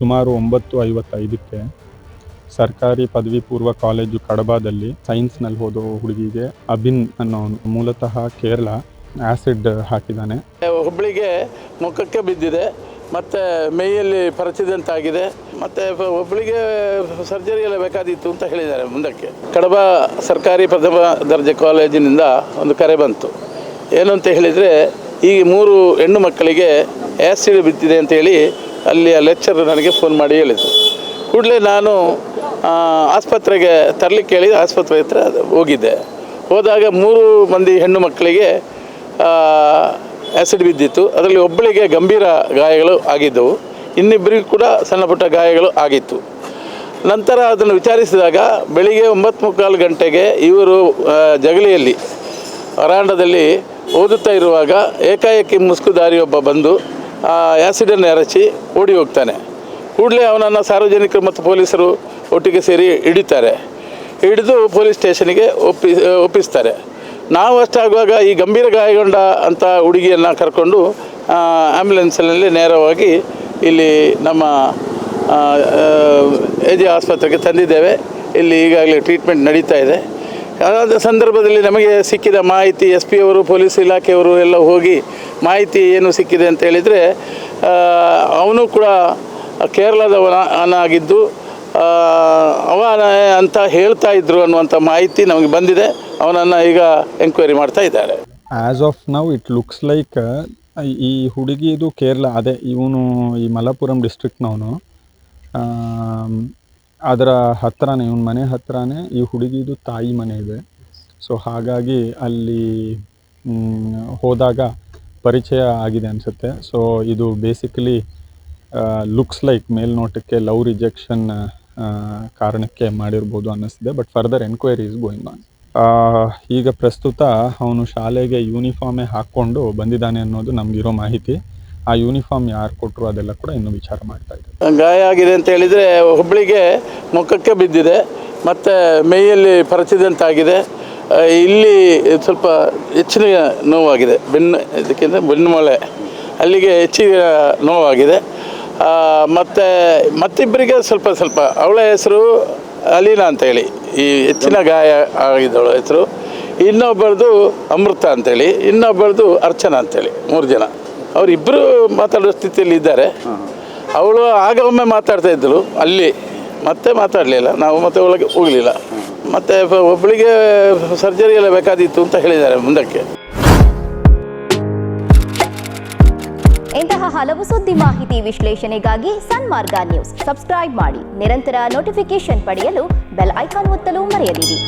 ಸುಮಾರು ಒಂಬತ್ತು ಐವತ್ತೈದಕ್ಕೆ ಸರ್ಕಾರಿ ಪದವಿ ಪೂರ್ವ ಕಾಲೇಜು ಕಡಬಾದಲ್ಲಿ ಸೈನ್ಸ್ನಲ್ಲಿ ಓದೋ ಹುಡುಗಿಗೆ ಅಭಿನ್ ಅನ್ನೋ ಮೂಲತಃ ಕೇರಳ ಆ್ಯಸಿಡ್ ಹಾಕಿದ್ದಾನೆ. ಹುಬ್ಬಳ್ಳಿಗೆ ಮುಖಕ್ಕೆ ಬಿದ್ದಿದೆ, ಮತ್ತು ಮೈಯಲ್ಲಿ ಪರಚಿದಂತಾಗಿದೆ, ಮತ್ತು ಒಬ್ಬಳಿಗೆ ಸರ್ಜರಿ ಎಲ್ಲ ಬೇಕಾದಿತ್ತು ಅಂತ ಹೇಳಿದ್ದಾರೆ ಮುಂದಕ್ಕೆ. ಕಡಬ ಸರ್ಕಾರಿ ಪ್ರಥಮ ದರ್ಜೆ ಕಾಲೇಜಿನಿಂದ ಒಂದು ಕರೆ ಬಂತು. ಏನು ಅಂತ ಹೇಳಿದರೆ, ಈ ಮೂರು ಹೆಣ್ಣು ಮಕ್ಕಳಿಗೆ ಆ್ಯಸಿಡ್ ಬಿದ್ದಿದೆ ಅಂತೇಳಿ ಅಲ್ಲಿಯ ಲೆಕ್ಚರ್ ನನಗೆ ಫೋನ್ ಮಾಡಿ ಹೇಳಿದರು. ಕೂಡಲೇ ನಾನು ಆ, ಆಸ್ಪತ್ರೆಗೆ ತರಲಿಕ್ಕೆ ಹೇಳಿ ಆಸ್ಪತ್ರೆ ಹತ್ರ ಹೋಗಿದ್ದೆ. ಹೋದಾಗ ಮೂರು ಮಂದಿ ಹೆಣ್ಣು ಮಕ್ಕಳಿಗೆ ಆ್ಯಸಿಡ್ ಬಿದ್ದಿತ್ತು. ಅದರಲ್ಲಿ ಒಬ್ಬಳಿಗೆ ಗಂಭೀರ ಗಾಯಗಳು ಆಗಿದ್ದವು. ಇನ್ನಿಬ್ಬರಿಗೂ ಕೂಡ ಸಣ್ಣ ಪುಟ್ಟ ಗಾಯಗಳು ಆಗಿತ್ತು. ನಂತರ ಅದನ್ನು ವಿಚಾರಿಸಿದಾಗ ಬೆಳಿಗ್ಗೆ ಒಂಬತ್ತು ಮುಕ್ಕಾಲು ಗಂಟೆಗೆ ಇವರು ಆ, ಜಗಲಿಯಲ್ಲಿ ವರಾಂಡದಲ್ಲಿ ಓದುತ್ತಾ ಇರುವಾಗ ಏಕಾಏಕಿ ಮುಸ್ಕುದಾರಿಯೊಬ್ಬ ಬಂದು ಆ ಆ್ಯಸಿಡನ್ನು ಎರಚಿ ಓಡಿ ಹೋಗ್ತಾನೆ. ಕೂಡಲೇ ಅವನನ್ನು ಸಾರ್ವಜನಿಕರು ಮತ್ತು ಪೊಲೀಸರು ಒಟ್ಟಿಗೆ ಸೇರಿ ಹಿಡಿತಾರೆ. ಹಿಡಿದು ಪೊಲೀಸ್ ಸ್ಟೇಷನಿಗೆ ಒಪ್ಪಿ, ಒಪ್ಪಿಸ್ತಾರೆ. ನಾವು ಅಷ್ಟಾಗುವಾಗ ಈ ಗಂಭೀರ ಗಾಯಗೊಂಡ ಅಂತ ಹುಡುಗಿಯನ್ನು ಕರ್ಕೊಂಡು ಆ್ಯಂಬುಲೆನ್ಸ್ನಲ್ಲಿ ನೇರವಾಗಿ ಇಲ್ಲಿ ನಮ್ಮ ಎ ಜಿ ಆಸ್ಪತ್ರೆಗೆ ತಂದಿದ್ದೇವೆ. ಇಲ್ಲಿ ಈಗಾಗಲೇ ಟ್ರೀಟ್ಮೆಂಟ್ ನಡೀತಾ ಇದೆ. ಅದಾದ ಸಂದರ್ಭದಲ್ಲಿ ನಮಗೆ ಸಿಕ್ಕಿದ ಮಾಹಿತಿ ಎಸ್ ಪಿ ಅವರು, ಪೊಲೀಸ್ ಇಲಾಖೆಯವರು ಎಲ್ಲ ಹೋಗಿ ಮಾಹಿತಿ ಏನು ಸಿಕ್ಕಿದೆ ಅಂತ ಹೇಳಿದರೆ ಅವನು ಕೂಡ ಕೇರಳದವನಾಗಿದ್ದು ಅವ ಅಂತ ಹೇಳ್ತಾ ಇದ್ರು ಅನ್ನುವಂಥ ಮಾಹಿತಿ ನಮಗೆ ಬಂದಿದೆ. ಅವನನ್ನು ಈಗ ಎಂಕ್ವೈರಿ ಮಾಡ್ತಾ ಇದ್ದಾರೆ. As of now it looks like ಈ ಹುಡುಗಿದು ಕೇರಳ, ಅದೇ ಇವನು ಈ ಮಲಪುರಂ ಡಿಸ್ಟ್ರಿಕ್ಟ್ನವನು ಅದರ ಹತ್ತಿರನೇ ಇವನ ಮನೆ ಹತ್ತಿರನೇ ಈ ಹುಡುಗಿದು ತಾಯಿ ಮನೆ ಇದೆ. ಸೊ ಹಾಗಾಗಿ ಅಲ್ಲಿ ಹೋದಾಗ ಪರಿಚಯ ಆಗಿದೆ ಅನಿಸುತ್ತೆ. ಸೊ ಇದು ಬೇಸಿಕಲಿ ಲುಕ್ಸ್ ಲೈಕ್ ಮೇಲ್ನೋಟಕ್ಕೆ ಲವ್ ರಿಜೆಕ್ಷನ್ ಕಾರಣಕ್ಕೆ ಮಾಡಿರ್ಬೋದು ಅನ್ನಿಸ್ತಿದೆ. But further enquiry is going on ಈಗ ಪ್ರಸ್ತುತ ಅವನು ಶಾಲೆಗೆ ಯೂನಿಫಾರ್ಮೇ ಹಾಕ್ಕೊಂಡು ಬಂದಿದ್ದಾನೆ ಅನ್ನೋದು ನಮಗಿರೋ ಮಾಹಿತಿ. ಆ ಯೂನಿಫಾರ್ಮ್ ಯಾರು ಕೊಟ್ಟರು ಅದೆಲ್ಲ ಕೂಡ ಇನ್ನೂ ವಿಚಾರ ಮಾಡ್ತಾ ಇದ್ದಾರೆ. ಗಾಯ ಆಗಿದೆ ಅಂತ ಹೇಳಿದರೆ ಹುಬ್ಬಳಿಗೆ ಮುಖಕ್ಕೆ ಬಿದ್ದಿದೆ, ಮತ್ತು ಮೈಯಲ್ಲಿ ಪರಚಿದಂತಾಗಿದೆ ಇಲ್ಲಿ ಸ್ವಲ್ಪ ಹೆಚ್ಚಿನ ನೋವಾಗಿದೆ ಬೆನ್ನು ಇದಕ್ಕಿಂತ ಬೆನ್ನುಮೊಳೆ ಅಲ್ಲಿಗೆ ಹೆಚ್ಚಿನ ನೋವಾಗಿದೆ. ಮತ್ತು ಮತ್ತಿಬ್ಬರಿಗೆ ಸ್ವಲ್ಪ ಸ್ವಲ್ಪ, ಅವಳ ಹೆಸರು ಅಲೀನಾ ಅಂತೇಳಿ ಈ ಹೆಚ್ಚಿನ ಗಾಯ ಆಗಿದ್ದವಳ ಹೆಸರು. ಇನ್ನೊಬ್ಬರದು ಅಮೃತ ಅಂತೇಳಿ ಇನ್ನೊಬ್ಬರದು ಅರ್ಚನಾ ಅಂತೇಳಿ ಮೂರು ಜನ. ಅವರಿಬ್ಬರು ಮಾತಾಡೋ ಸ್ಥಿತಿಯಲ್ಲಿ ಇದ್ದಾರೆ. ಅವಳು ಆಗ ಒಮ್ಮೆ ಮಾತಾಡ್ತಾ ಇದ್ದಳು ಅಲ್ಲಿ. ಮತ್ತೆ ಮಾತಾಡಲಿಲ್ಲ. ನಾವು ಮತ್ತೆ ಒಳಗೆ ಹೋಗಲಿಲ್ಲ. ಮತ್ತೆ ಒಬ್ಬಳಿಗೆ ಸರ್ಜರಿ ಎಲ್ಲ ಬೇಕಾದಿತ್ತು ಅಂತ ಹೇಳಿದ್ದಾರೆ ಮುಂದಕ್ಕೆ. ಇಂತಹ ಹಲವು ಸುದ್ದಿ ಮಾಹಿತಿ ವಿಶ್ಲೇಷಣೆಗಾಗಿ ಸನ್ಮಾರ್ಗ ನ್ಯೂಸ್. ಸಬ್ಸ್ಕ್ರೈಬ್ ಮಾಡಿ. ನಿರಂತರ ನೋಟಿಫಿಕೇಶನ್ ಪಡೆಯಲು ಬೆಲ್ ಐಕಾನ್ ಒತ್ತಲು ಮರೆಯದಿರಿ.